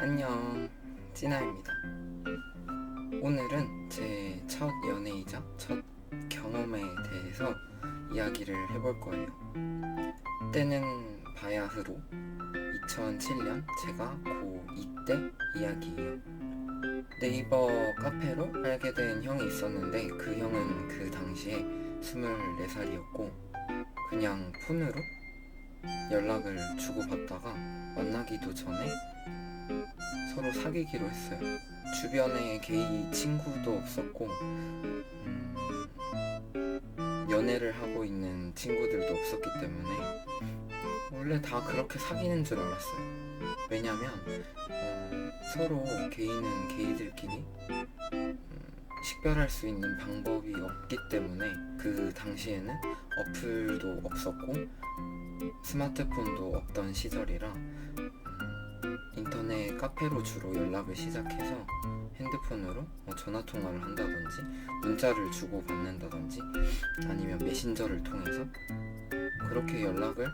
안녕, 찐아입니다. 오늘은 제 첫 연애이자 첫 경험에 대해서 이야기를 해볼 거예요. 때는 바야흐로 2007년 제가 고2 때 이야기예요. 네이버 카페로 알게 된 형이 있었는데 그 형은 그 당시에 24살이었고 그냥 폰으로 연락을 주고받다가 만나기도 전에 서로 사귀기로 했어요. 주변에 게이 친구도 없었고, 음, 연애를 하고 있는 친구들도 없었기 때문에 원래 다 그렇게 사귀는 줄 알았어요. 왜냐면 어, 서로 게이는 게이들끼리 음, 식별할 수 있는 방법이 없기 때문에 그 당시에는 어플도 없었고 스마트폰도 없던 시절이라 음, 카페로 주로 연락을 시작해서 핸드폰으로 뭐 전화 통화를 한다든지 문자를 주고 받는다든지 아니면 메신저를 통해서 그렇게 연락을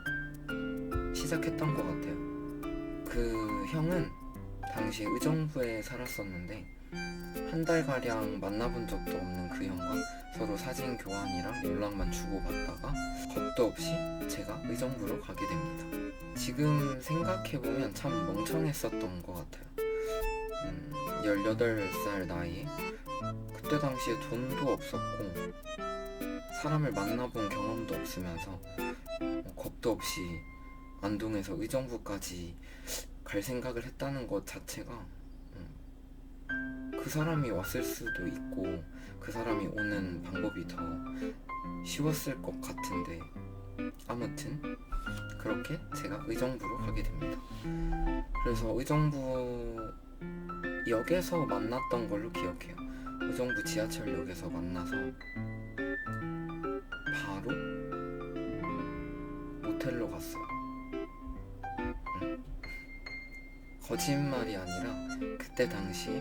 시작했던 것 같아요. 그 형은 당시 의정부에 살았었는데 한 달 가량 만나본 적도 없는 그 형과 서로 사진 교환이랑 연락만 주고받다가 겁도 없이 제가 의정부로 가게 됩니다. 지금 생각해보면 참 멍청했었던 것 같아요. 음, 18살 나이에 그때 당시에 돈도 없었고 사람을 만나본 경험도 없으면서 어, 겁도 없이 안동에서 의정부까지 갈 생각을 했다는 것 자체가 음, 그 사람이 왔을 수도 있고 그 사람이 오는 방법이 더 쉬웠을 것 같은데 아무튼 그렇게 제가 의정부로 가게 됩니다. 그래서 의정부 역에서 만났던 걸로 기억해요. 의정부 지하철역에서 만나서 바로 모텔로 갔어요. 음. 거짓말이 아니라 그때 당시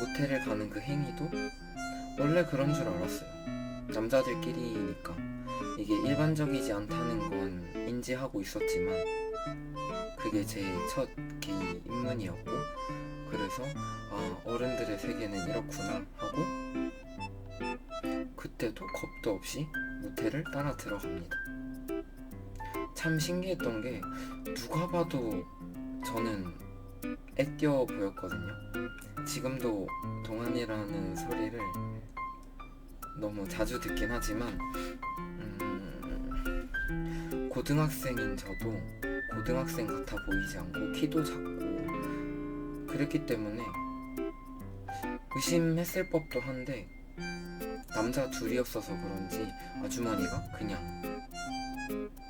모텔을 가는 그 행위도 원래 그런 줄 알았어요. 남자들끼리니까 이게 일반적이지 않다는 건 인지하고 있었지만 그게 제첫 게이 입문이었고 그래서 아 어른들의 세계는 이렇구나 하고 그때도 겁도 없이 모텔을 따라 들어갑니다. 참 신기했던 게 누가 봐도 저는 애띄어 보였거든요. 지금도 동안이라는 소리를 너무 자주 듣긴 하지만 음, 고등학생인 저도 고등학생 같아 보이지 않고 키도 작고 그랬기 때문에 의심했을 법도 한데 남자 둘이었어서 그런지 아주머니가 그냥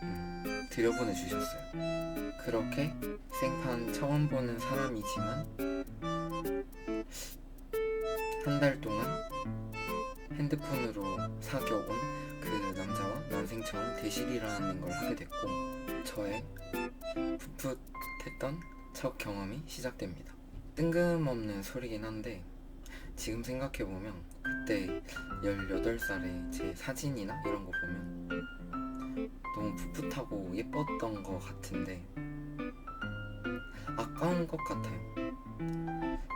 음, 들여보내 주셨어요. 그렇게 생판 처음 보는 사람이지만 한 달 동안 핸드폰으로 사귀어온 그 남자와 난생 처음 대실이라는 걸 하게 됐고 저의 풋풋했던 첫 경험이 시작됩니다. 뜬금없는 소리긴 한데 지금 생각해보면 그때 18살에 제 사진이나 이런 거 보면 너무 풋풋하고 예뻤던 것 같은데 아까운 것 같아요.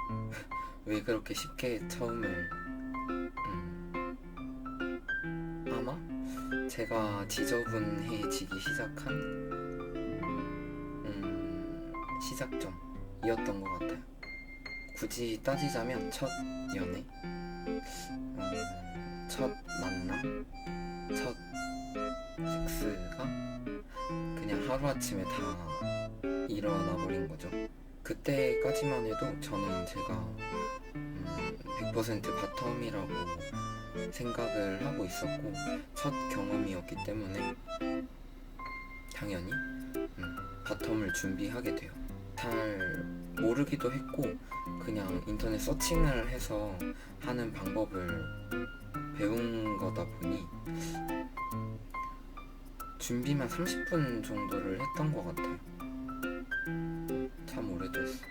왜 그렇게 쉽게 처음을 제가 지저분해지기 시작한 음, 시작점이었던 것 같아요. 굳이 따지자면 첫 연애, 음, 첫 만남, 첫 섹스가 그냥 하루아침에 다 일어나 버린 거죠. 그때까지만 해도 저는 제가 음, 100% 바텀이라고 생각을 하고 있었고 첫 경험이었기 때문에 당연히 음, 바텀을 준비하게 돼요. 잘 모르기도 했고 그냥 인터넷 서칭을 해서 하는 방법을 배운 거다 보니 준비만 30분 정도를 했던 것 같아요. 참 오래됐어.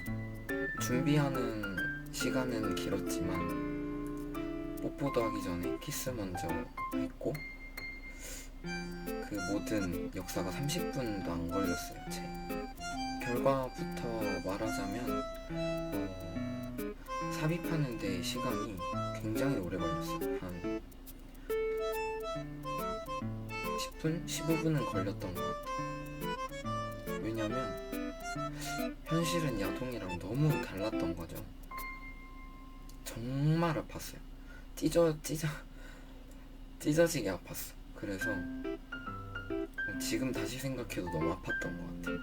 준비하는 시간은 길었지만 뽀뽀도 하기 전에 키스 먼저 했고 그 모든 역사가 30분도 안 걸렸어요. 제 결과부터 말하자면 어, 삽입하는 데 시간이 굉장히 오래 걸렸어요. 한 10분, 15분은 걸렸던 것 같아요. 왜냐면 현실은 야동이랑 너무 달랐던 거죠. 정말 아팠어요. 찢어 찢어 찢어지게 아팠어. 그래서 어, 지금 다시 생각해도 너무 아팠던 것 같아요.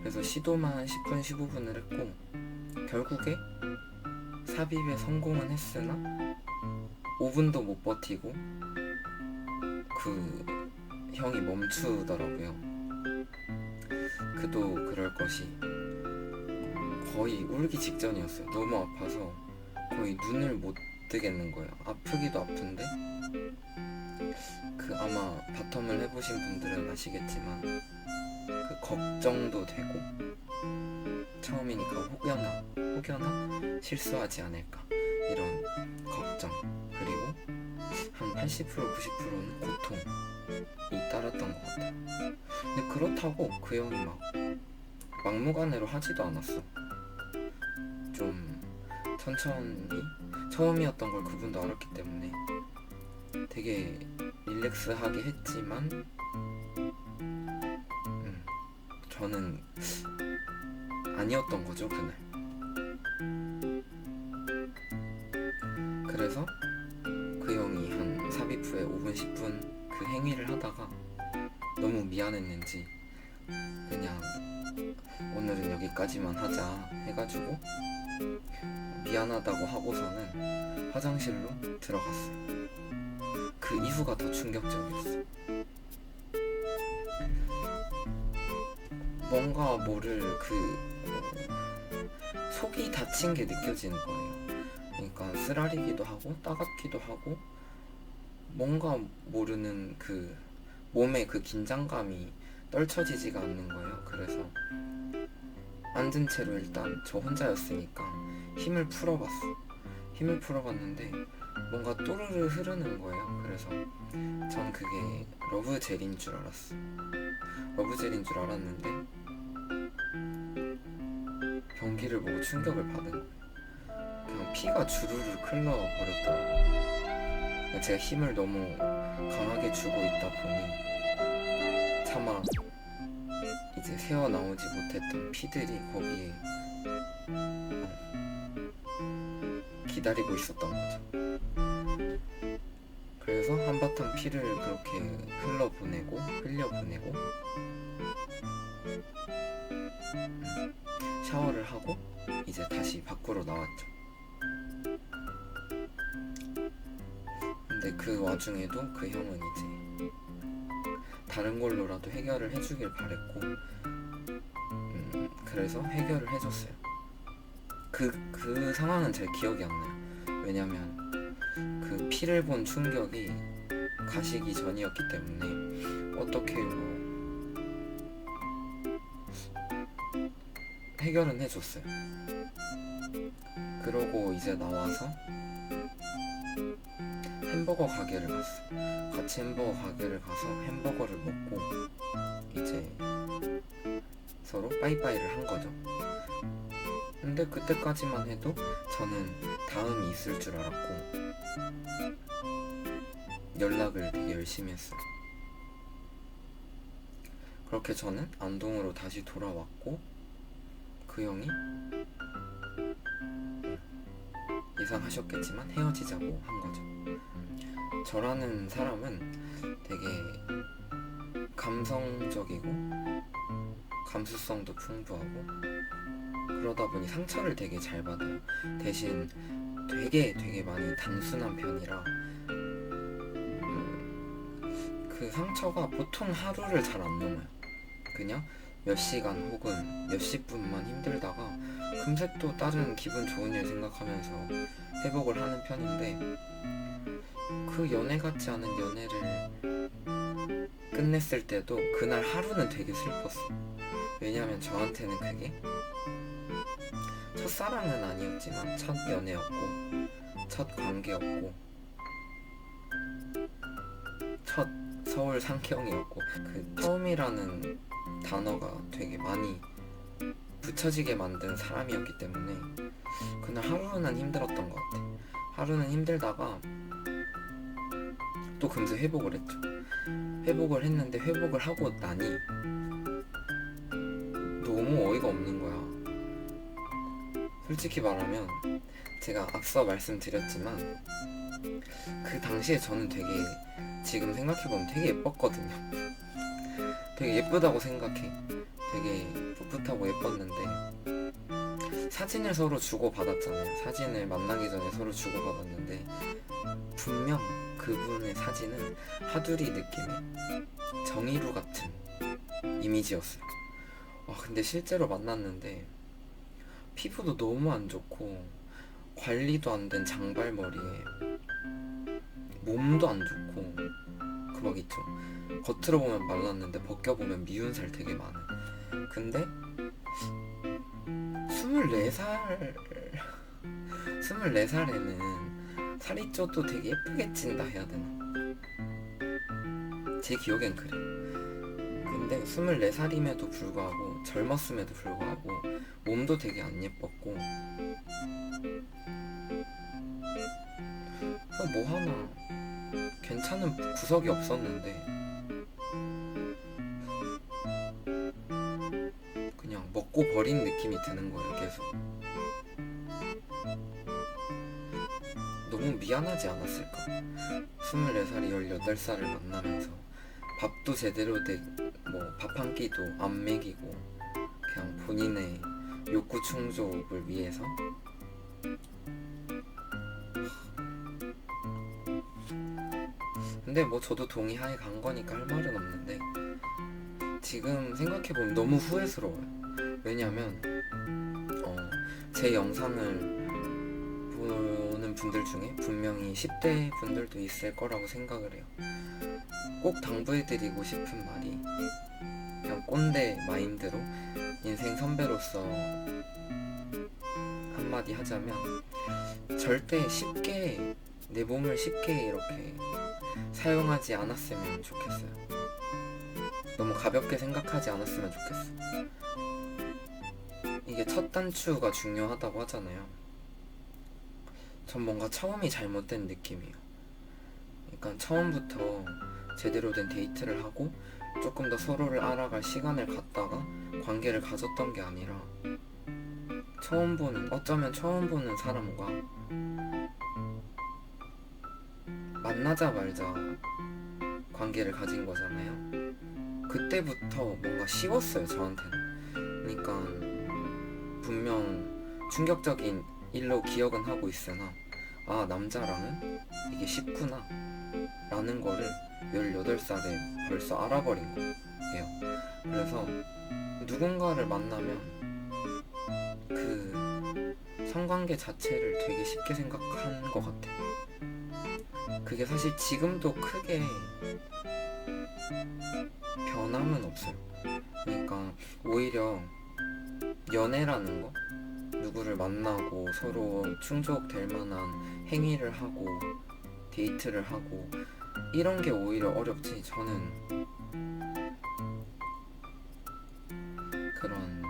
그래서 시도만 10분, 15분을 했고 결국에 삽입에 성공은 했으나 5분도 못 버티고 그 형이 멈추더라고요. 그도 그럴 것이 거의 울기 직전이었어요. 너무 아파서 거의 눈을 못 뜨겠는 거예요. 아프기도 아픈데 그 아마 바텀을 해보신 분들은 아시겠지만 그 걱정도 되고 처음이니까 혹여나 혹여나 실수하지 않을까 이런 걱정 그리고 한 80% 90%는 고통이 따랐던 것 같아요. 근데 그렇다고 그 형이 막 막무가내로 하지도 않았어. 좀 천천히 처음이었던 걸 그분도 알았기 때문에 되게 릴렉스하게 했지만 음, 저는 아니었던 거죠 그날. 그래서 그 형이 한 삽입 후에 5분 10분 그 행위를 하다가 너무 미안했는지 그냥 오늘은 여기까지만 하자 해가지고 미안하다고 하고서는 화장실로 들어갔어요. 그 이후가 더 충격적이었어. 뭔가 모를 그 어, 속이 다친 게 느껴지는 거예요. 그러니까 쓰라리기도 하고 따갑기도 하고 뭔가 모르는 그 몸의 그 긴장감이 떨쳐지지가 않는 거예요. 그래서 앉은 채로 일단 저 혼자였으니까 힘을 풀어봤어. 힘을 풀어봤는데 뭔가 또르르 흐르는 거예요. 그래서 전 그게 러브 젤인 줄 알았어. 러브 젤인 줄 알았는데 변기를 보고 충격을 받은. 그냥 피가 주르르 흘러버렸더라고요. 제가 힘을 너무 강하게 주고 있다 보니 차마 이제 새어 나오지 못했던 피들이 거기에 기다리고 있었던 거죠. 그래서 한바탕 피를 그렇게 흘러보내고 흘려보내고 음, 샤워를 하고 이제 다시 밖으로 나왔죠. 근데 그 와중에도 그 형은 이제 다른 걸로라도 해결을 해주길 바랬고 음, 그래서 해결을 해줬어요. 그, 그 상황은 잘 기억이 안 나요. 왜냐면 그 피를 본 충격이 가시기 전이었기 때문에 어떻게 뭐 해결은 해줬어요. 그러고 이제 나와서 햄버거 가게를 갔어. 같이 햄버거 가게를 가서 햄버거를 먹고 이제 서로 빠이빠이를 한 거죠. 근데 그때까지만 해도 저는 다음이 있을 줄 알았고 연락을 되게 열심히 했어요. 그렇게 저는 안동으로 다시 돌아왔고 그 형이 예상하셨겠지만 헤어지자고 한 거죠. 저라는 사람은 되게 감성적이고 감수성도 풍부하고 그러다 보니 상처를 되게 잘 받아요. 대신 되게 되게 많이 단순한 편이라 음, 그 상처가 보통 하루를 잘 안 넘어요. 그냥 몇 시간 혹은 몇십 분만 힘들다가 금세 또 다른 기분 좋은 일 생각하면서 회복을 하는 편인데 그 연애 같지 않은 연애를 끝냈을 때도 그날 하루는 되게 슬펐어. 왜냐면 저한테는 그게 첫사랑은 아니었지만 첫 연애였고 첫 관계였고 첫 서울 상경이었고 그 처음이라는 단어가 되게 많이 붙여지게 만든 사람이었기 때문에 그날 하루는 힘들었던 것 같아. 하루는 힘들다가 또 금세 회복을 했죠. 회복을 했는데 회복을 하고 나니 너무 어이가 없는 거야. 솔직히 말하면 제가 앞서 말씀드렸지만 그 당시에 저는 되게 지금 생각해보면 되게 예뻤거든요. 되게 예쁘다고 생각해. 되게 풋풋하고 예뻤는데 사진을 서로 주고받았잖아요. 사진을 만나기 전에 서로 주고받았는데 분명 그분의 사진은 하두리 느낌의 정의루 같은 이미지였어요. 와 근데 실제로 만났는데 피부도 너무 안 좋고 관리도 안 된 장발머리에 몸도 안 좋고 그막 있죠. 겉으로 보면 말랐는데 벗겨보면 미운 살 되게 많은. 근데 24살 24살에는 살이 쪄도 되게 예쁘게 찐다 해야 되나? 제 기억엔 그래. 근데 24살임에도 불구하고 젊었음에도 불구하고 몸도 되게 안 예뻤고. 어, 뭐 하나. 괜찮은 구석이 없었는데. 그냥 먹고 버린 느낌이 드는 거예요 계속. 너무 미안하지 않았을까? 24살이 18살을 만나면서 밥도 제대로 뭐밥 한 끼도 안 먹이고 본인의 욕구 충족을 위해서? 근데 뭐 저도 동의하에 간 거니까 할 말은 없는데 지금 생각해보면 너무 후회스러워요. 왜냐면 어, 제 영상을 보는 분들 중에 분명히 10대 분들도 있을 거라고 생각을 해요. 꼭 당부해드리고 싶은 말이 그냥 꼰대 마인드로 인생 선배로서 한마디 하자면 절대 쉽게 내 몸을 쉽게 이렇게 사용하지 않았으면 좋겠어요. 너무 가볍게 생각하지 않았으면 좋겠어. 이게 첫 단추가 중요하다고 하잖아요. 전 뭔가 처음이 잘못된 느낌이에요. 그러니까 처음부터 제대로 된 데이트를 하고 조금 더 서로를 알아갈 시간을 갖다가 관계를 가졌던 게 아니라 처음 보는 어쩌면 처음 보는 사람과 만나자마자 관계를 가진 거잖아요. 그때부터 뭔가 쉬웠어요 저한테는. 그러니까 분명 충격적인 일로 기억은 하고 있으나 아 남자랑은 이게 쉽구나 라는 거를 18살에 벌써 알아버린 거예요. 그래서 누군가를 만나면 그 성관계 자체를 되게 쉽게 생각한 것 같아. 그게 사실 지금도 크게 변함은 없어요. 그러니까 오히려 연애라는 거, 누구를 만나고 서로 충족될 만한 행위를 하고 데이트를 하고 이런 게 오히려 어렵지 저는 그런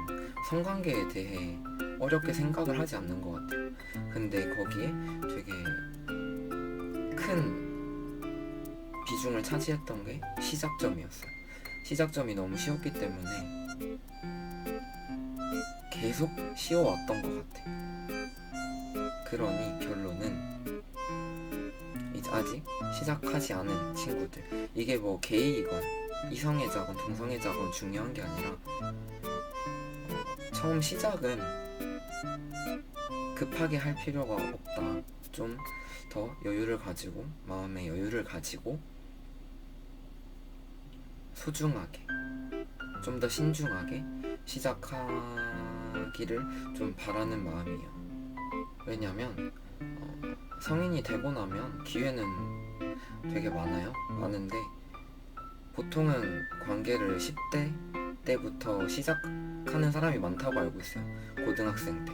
성관계에 대해 어렵게 생각을 하지 않는 것 같아요. 근데 거기에 되게 큰 비중을 차지했던 게 시작점이었어요. 시작점이 너무 쉬웠기 때문에 계속 쉬워왔던 것 같아. 그러니 결론은 아직 시작하지 않은 친구들 이게 뭐 게이이건 이성애자건 동성애자건 중요한 게 아니라 어, 처음 시작은 급하게 할 필요가 없다. 좀 더 여유를 가지고 마음의 여유를 가지고 소중하게 좀 더 신중하게 시작하기를 좀 바라는 마음이에요. 왜냐면 어, 성인이 되고 나면 기회는 되게 많아요. 많은데 보통은 관계를 10대 때부터 시작하는 사람이 많다고 알고 있어요. 고등학생 때.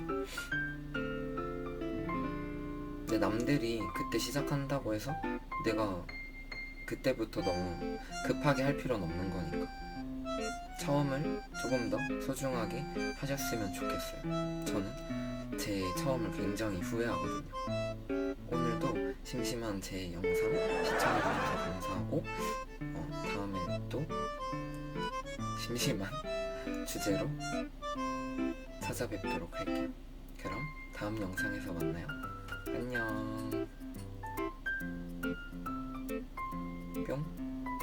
근데 남들이 그때 시작한다고 해서 내가 그때부터 너무 급하게 할 필요는 없는 거니까. 처음을 조금 더 소중하게 하셨으면 좋겠어요. 저는 제 처음을 굉장히 후회하거든요. 심심한 제 영상 시청해주셔서 감사하고 어, 다음에 또 심심한 주제로 찾아뵙도록 할게요. 그럼 다음 영상에서 만나요. 안녕.